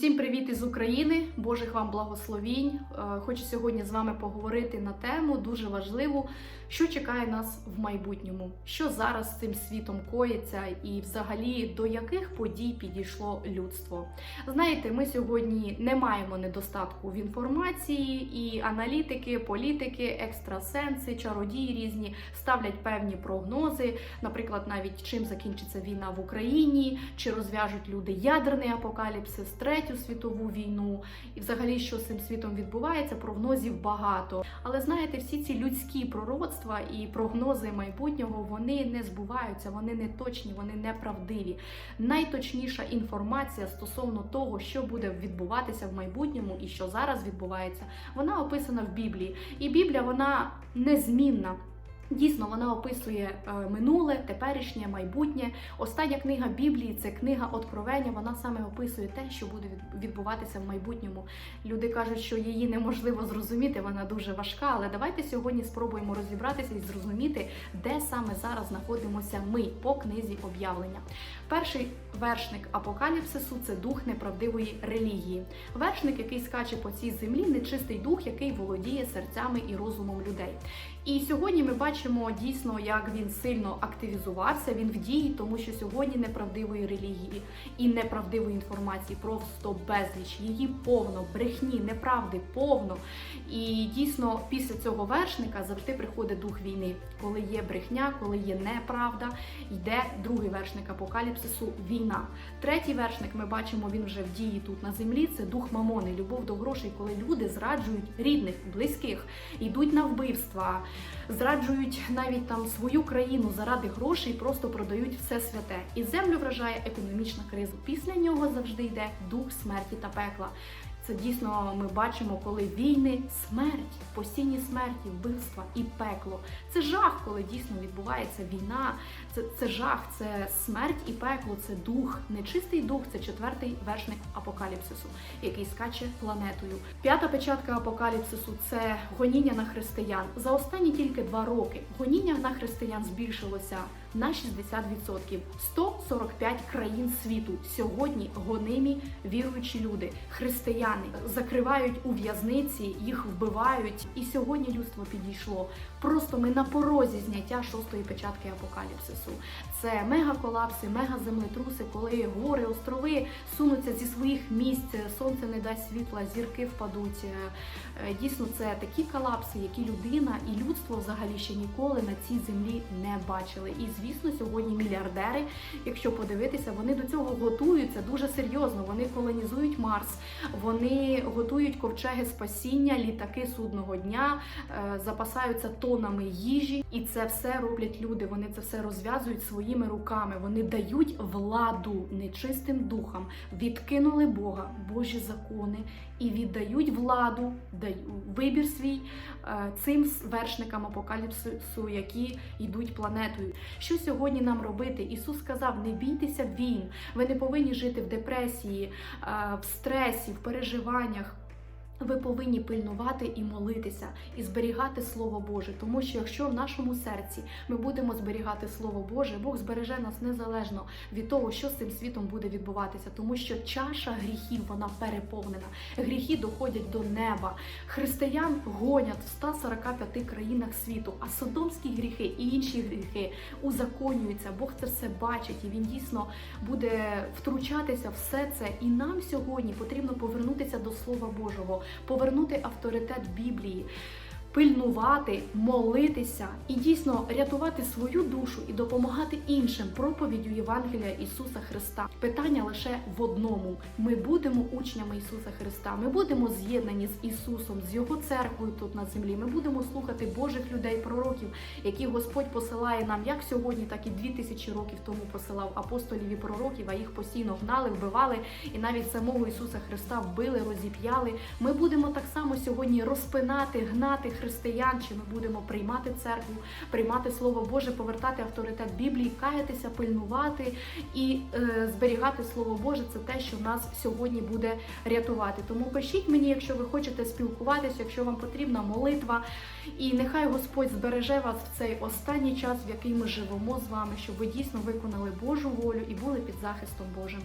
Всім привіт із України! Божих вам благословінь. Е, Хочу сьогодні з вами поговорити на тему дуже важливу, що чекає нас в майбутньому, що зараз з цим світом коїться, і взагалі до яких подій підійшло людство. Знаєте, ми сьогодні не маємо недостатку в інформації, і аналітики, політики, екстрасенси, чародії різні ставлять певні прогнози, наприклад, навіть чим закінчиться війна в Україні, чи розв'яжуть люди ядерний апокаліпсис, третю світову війну, і взагалі, що з цим світом відбувається, прогнозів багато. Але знаєте, всі ці людські пророцтва і прогнози майбутнього вони не збуваються, вони не точні, вони неправдиві. Найточніша інформація стосовно того, що буде відбуватися в майбутньому і що зараз відбувається, вона описана в Біблії. І Біблія вона незмінна. Дійсно, вона описує е, минуле, теперішнє, майбутнє. Остання книга Біблії це книга Откровення. Вона саме описує те, що буде відбуватися в майбутньому. Люди кажуть, що її неможливо зрозуміти, вона дуже важка. Але давайте сьогодні спробуємо розібратися і зрозуміти, де саме зараз знаходимося ми по книзі об'явлення. Перший вершник апокаліпсису це дух неправдивої релігії. Вершник, який скаче по цій землі, нечистий дух, який володіє серцями і розумом людей. І сьогодні ми бачимо дійсно, як він сильно активізувався. Він в дії, тому що сьогодні неправдивої релігії і неправдивої інформації просто безліч. Її повно, брехні, неправди повно. І дійсно, після цього вершника завжди приходить дух війни. Коли є брехня, коли є неправда, йде другий вершник апокаліпсису війна. Третій вершник ми бачимо, він вже в дії тут на землі. Це дух мамони, любов до грошей, коли люди зраджують рідних, близьких, йдуть на вбивства, зраджують навіть там свою країну заради грошей, просто продають все святе. І землю вражає економічна криза. Після нього завжди йде дух смерті та пекла. Це дійсно ми бачимо, коли війни, смерть, постійні смерті, вбивства і пекло. Це жах, коли дійсно відбувається війна. Це, це жах, це смерть і пекло, це дух, нечистий дух, це четвертий вершник апокаліпсису, який скаче планетою. П'ята печатка апокаліпсису це гоніння на християн. За останні тільки два роки гоніння на християн збільшилося на 60%. 145 країн світу сьогодні гонимі віруючі люди, християни закривають у в'язниці, їх вбивають. І сьогодні людство підійшло. Просто ми на порозі зняття шостої печатки апокаліпсису. Це мегаколапси, мегаземлетруси, коли гори, острови сунуться зі своїх місць, сонце не дасть світла, зірки впадуть. Е, Дійсно, це такі колапси, які людина і людство взагалі ще ніколи на цій землі не бачили. І звісно, сьогодні мільярдери, якщо подивитися, вони до цього готуються дуже серйозно. Вони колонізують Марс, вони готують ковчеги спасіння, літаки судного дня, е, запасаються тонами їжі, і це все роблять люди. Вони це все розв'язують своїми руками. Вони дають владу нечистим духам, відкинули Бога, Божі закони і віддають владу, вибір свій е, цим вершникам апокаліпсису, які йдуть планетою. Що сьогодні нам робити? Ісус сказав: не бійтеся війн. Ви не повинні жити в депресії, в стресі, в переживаннях. Ви повинні пильнувати і молитися, і зберігати Слово Боже, тому що якщо в нашому серці ми будемо зберігати Слово Боже, Бог збереже нас незалежно від того, що з цим світом буде відбуватися, тому що чаша гріхів вона переповнена. Гріхи доходять до неба. Християн гонять в 145 країнах світу, а содомські гріхи і інші гріхи узаконюються. Бог це все бачить, і він дійсно буде втручатися все це. І нам сьогодні потрібно повернутися до Слова Божого, повернути авторитет Біблії. Пильнувати, молитися і дійсно рятувати свою душу і допомагати іншим проповіддю Євангелія Ісуса Христа. Питання лише в одному: ми будемо учнями Ісуса Христа. Ми будемо з'єднані з Ісусом, з Його церквою тут на землі. Ми будемо слухати Божих людей, пророків, які Господь посилає нам як сьогодні, так і дві тисячі років тому посилав апостолів і пророків, а їх постійно гнали, вбивали, і навіть самого Ісуса Христа вбили, розіп'яли. Ми будемо так само сьогодні розпинати, гнати християн, чи ми будемо приймати церкву, приймати Слово Боже, повертати авторитет Біблії, каятися, пильнувати і е, зберігати Слово Боже. Це те, що нас сьогодні буде рятувати. Тому пишіть мені, якщо ви хочете спілкуватися, якщо вам потрібна молитва. І нехай Господь збереже вас в цей останній час, в який ми живемо з вами, щоб ви дійсно виконали Божу волю і були під захистом Божим.